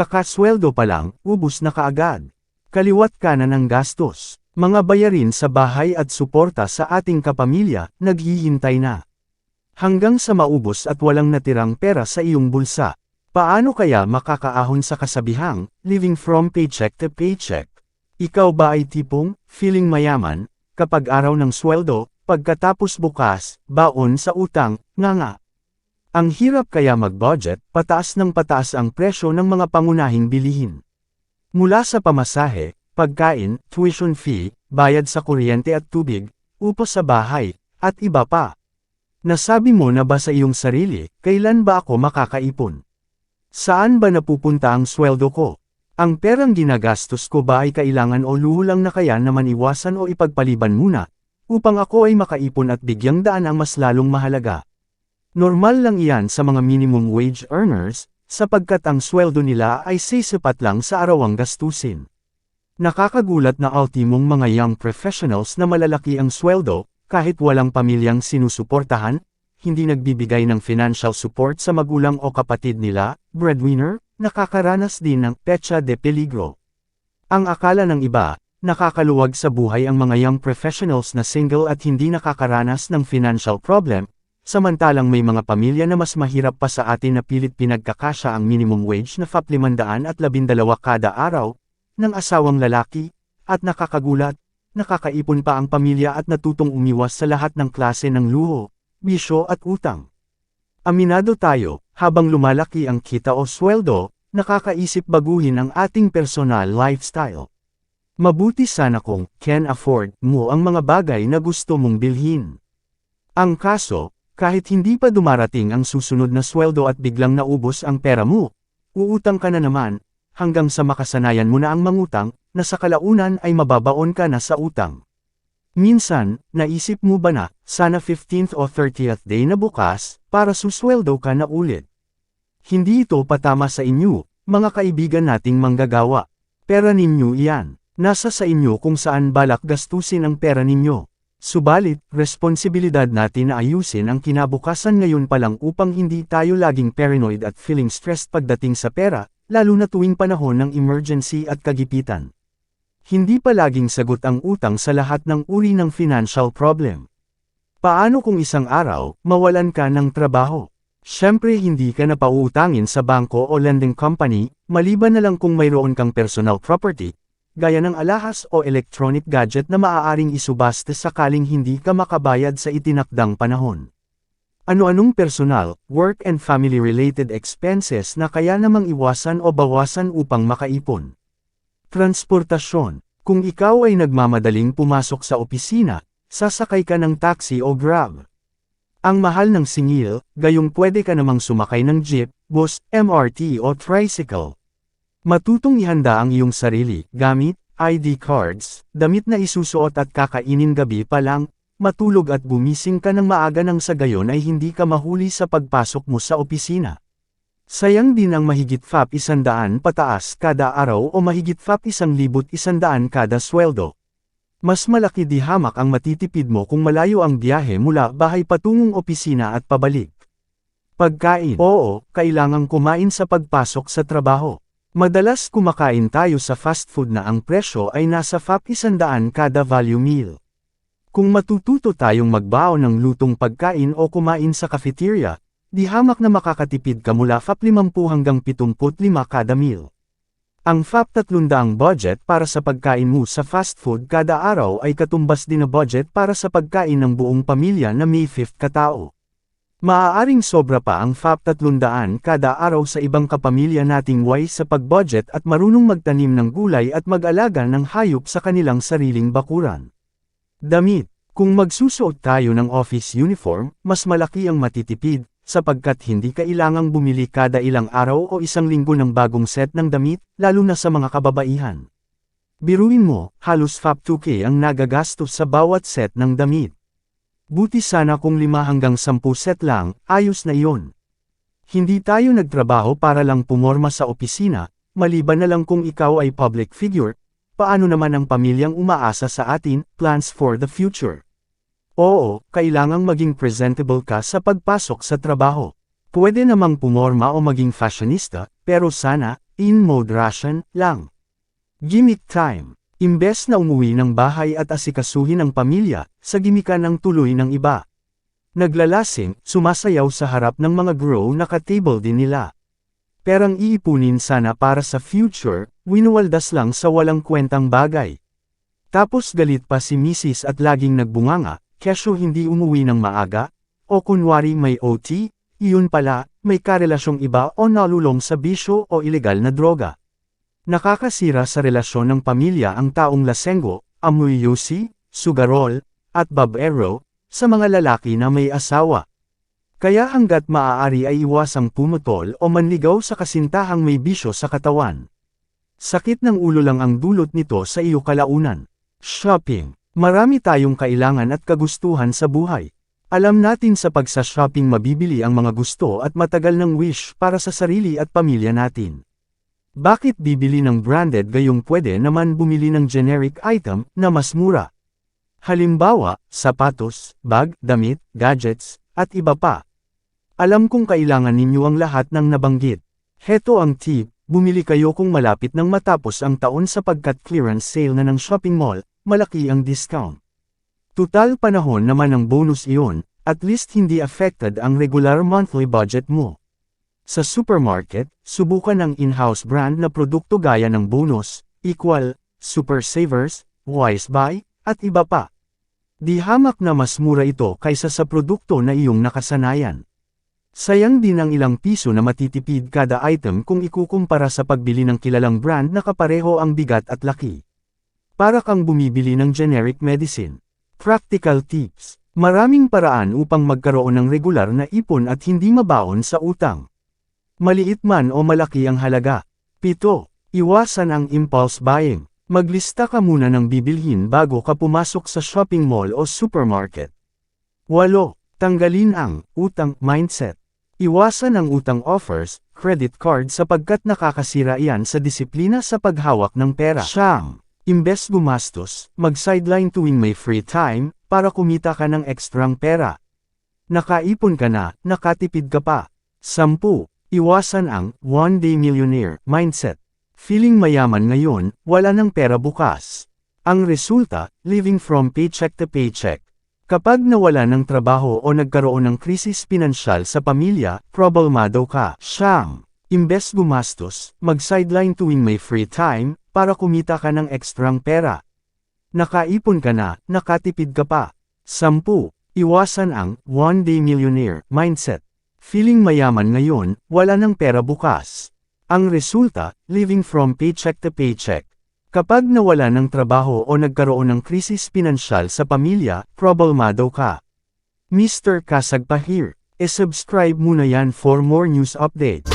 Kakasweldo pa lang, ubus na kaagad. Kaliwat kanan ng gastos. Mga bayarin sa bahay at suporta sa ating kapamilya, naghihintay na. Hanggang sa maubos at walang natirang pera sa iyong bulsa. Paano kaya makakaahon sa kasabihang, living from paycheck to paycheck? Ikaw ba ay tipong, feeling mayaman, kapag araw ng sweldo, pagkatapos bukas, baon sa utang, nga nga. Ang hirap kaya mag-budget, pataas ng pataas ang presyo ng mga pangunahing bilihin. Mula sa pamasahe, pagkain, tuition fee, bayad sa kuryente at tubig, upo sa bahay, at iba pa. Nasabi mo na ba sa iyong sarili, kailan ba ako makakaipon? Saan ba napupunta ang sweldo ko? Ang perang ginagastos ko ba ay kailangan o luho lang na kaya naman iwasan o ipagpaliban muna, upang ako ay makaipon at bigyang daan ang mas lalong mahalaga. Normal lang iyan sa mga minimum wage earners, sapagkat ang sweldo nila ay sisipat lang sa arawang gastusin. Nakakagulat na ultimong mga young professionals na malalaki ang sweldo, kahit walang pamilyang sinusuportahan, hindi nagbibigay ng financial support sa magulang o kapatid nila, breadwinner, nakakaranas din ng pecha de peligro. Ang akala ng iba, nakakaluwag sa buhay ang mga young professionals na single at hindi nakakaranas ng financial problem, samantalang may mga pamilya na mas mahirap pa sa atin na pilit pinagkakasya ang minimum wage na FAP 512 kada araw, ng asawang lalaki, at nakakagulat, nakakaipon pa ang pamilya at natutong umiwas sa lahat ng klase ng luho, bisyo at utang. Aminado tayo, habang lumalaki ang kita o sweldo, nakakaisip baguhin ang ating personal lifestyle. Mabuti sana kung can afford mo ang mga bagay na gusto mong bilhin. Ang kaso, kahit hindi pa dumarating ang susunod na sweldo at biglang naubos ang pera mo, uutang ka na naman, hanggang sa makasanayan mo na ang mangutang, na sa kalaunan ay mababaon ka na sa utang. Minsan, naisip mo ba na, sana 15th o 30th day na bukas, para susweldo ka na ulit. Hindi ito patama sa inyo, mga kaibigan nating manggagawa. Pera ninyo iyan. Nasa sa inyo kung saan balak gastusin ang pera ninyo. Subalit, responsibilidad natin na ayusin ang kinabukasan ngayon pa lang upang hindi tayo laging paranoid at feeling stressed pagdating sa pera, lalo na tuwing panahon ng emergency at kagipitan. Hindi palaging sagot ang utang sa lahat ng uri ng financial problem. Paano kung isang araw, mawalan ka ng trabaho? Siyempre hindi ka na pauutangin sa bangko o lending company, maliban na lang kung mayroon kang personal property, gaya ng alahas o electronic gadget na maaaring isubaste sakaling hindi ka makabayad sa itinakdang panahon. Ano-anong personal, work and family-related expenses na kaya namang iwasan o bawasan upang makaipon. Transportasyon. Kung ikaw ay nagmamadaling pumasok sa opisina, sasakay ka ng taxi o grab. Ang mahal ng singil, gayong pwede ka namang sumakay ng jeep, bus, MRT o tricycle. Matutong ihanda ang iyong sarili, gamit, ID cards, damit na isusuot at kakainin gabi pa lang, matulog at bumising ka ng maaga nang sa gayon ay hindi ka mahuli sa pagpasok mo sa opisina. Sayang din ang mahigit FAP isandaan pataas kada araw o mahigit FAP isang libot isandaan kada sweldo. Mas malaki di hamak ang matitipid mo kung malayo ang biyahe mula bahay patungong opisina at pabalik. Pagkain. Oo, kailangang kumain sa pagpasok sa trabaho. Madalas kumakain tayo sa fast food na ang presyo ay nasa FAP isandaan kada value meal. Kung matututo tayong magbaon ng lutong pagkain o kumain sa cafeteria, Di hamak na makakatipid ka mula FAP 50 hanggang 75 kada meal. Ang FAP 300 budget para sa pagkain mo sa fast food kada araw ay katumbas din na budget para sa pagkain ng buong pamilya na may 5 katao. Maaaring sobra pa ang FAP 300 kada araw sa ibang kapamilya nating wise sa pagbudget at marunong magtanim ng gulay at mag-alaga ng hayop sa kanilang sariling bakuran. Damit Kung magsusuot tayo ng office uniform, mas malaki ang matitipid, sapagkat hindi kailangang bumili kada ilang araw o isang linggo ng bagong set ng damit, lalo na sa mga kababaihan. Biruin mo, halos FAP 2K ang nagagastos sa bawat set ng damit. Buti sana kung 5 hanggang 10 set lang, ayos na iyon. Hindi tayo nagtrabaho para lang pumorma sa opisina, maliban na lang kung ikaw ay public figure, paano naman ang pamilyang umaasa sa atin, plans for the future. Oo, kailangang maging presentable ka sa pagpasok sa trabaho. Pwede namang pumorma o maging fashionista, pero sana, in mode ration, lang. Gimmick time. Imbes na umuwi ng bahay at asikasuhin ang pamilya, sa gimikan ng tuloy ng iba. Naglalasing, sumasayaw sa harap ng mga grow na ka-table din nila. Perang iipunin sana para sa future, winuwaldas lang sa walang kwentang bagay. Tapos galit pa si Mrs. at laging nagbunganga, kesyo hindi umuwi ng maaga, o kunwari may OT, iyon pala, may karelasyong iba o nalulong sa bisyo o ilegal na droga. Nakakasira sa relasyon ng pamilya ang taong lasenggo, amoy yosi, sugarol, at babero, sa mga lalaki na may asawa. Kaya hanggat maaari ay iwasang pumutol o manligaw sa kasintahang may bisyo sa katawan. Sakit ng ulo lang ang dulot nito sa iyo kalaunan. Shopping. Marami tayong kailangan at kagustuhan sa buhay. Alam natin sa pagsa-shopping mabibili ang mga gusto at matagal ng wish para sa sarili at pamilya natin. Bakit bibili ng branded gayong pwede naman bumili ng generic item na mas mura? Halimbawa, sapatos, bag, damit, gadgets, at iba pa. Alam kong kailangan ninyo ang lahat ng nabanggit. Heto ang tip, bumili kayo kung malapit nang matapos ang taon sapagkat clearance sale na ng shopping mall, malaki ang discount. Tutal panahon naman ang bonus iyon, at least hindi affected ang regular monthly budget mo. Sa supermarket, subukan ang in-house brand na produkto gaya ng bonus, equal, super savers, wise buy, at iba pa. Di hamak na mas mura ito kaysa sa produkto na iyong nakasanayan. Sayang din ang ilang piso na matitipid kada item kung ikukumpara sa pagbili ng kilalang brand na kapareho ang bigat at laki. Para kang bumibili ng generic medicine. Practical tips. Maraming paraan upang magkaroon ng regular na ipon at hindi mabaon sa utang. Maliit man o malaki ang halaga. 7. Iwasan ang impulse buying. Maglista ka muna ng bibilhin bago ka pumasok sa shopping mall o supermarket. 8. Tanggalin ang utang mindset. Iwasan ang utang offers, credit card sapagkat nakakasira iyan sa disiplina sa paghawak ng pera. Siyam. Imbes gumastos, mag-sideline tuwing may free time, para kumita ka ng ekstrang pera. Nakaipon ka na, nakatipid ka pa. 10. Iwasan ang one-day millionaire mindset. Feeling mayaman ngayon, wala ng pera bukas. Ang resulta, living from paycheck to paycheck. Kapag nawala ng trabaho o nagkaroon ng krisis pinansyal sa pamilya, problemado ka. Siyam. Imbes gumastos, mag-sideline tuwing may free time, para kumita ka ng ekstrang pera. Nakaipon ka na, nakatipid ka pa. 10. Iwasan ang one-day millionaire mindset. Feeling mayaman ngayon, wala ng pera bukas. Ang resulta, living from paycheck to paycheck. Kapag nawala ng trabaho o nagkaroon ng krisis pinansyal sa pamilya, problemado ka. Mr. Kasag pa here. E-subscribe muna yan for more news updates.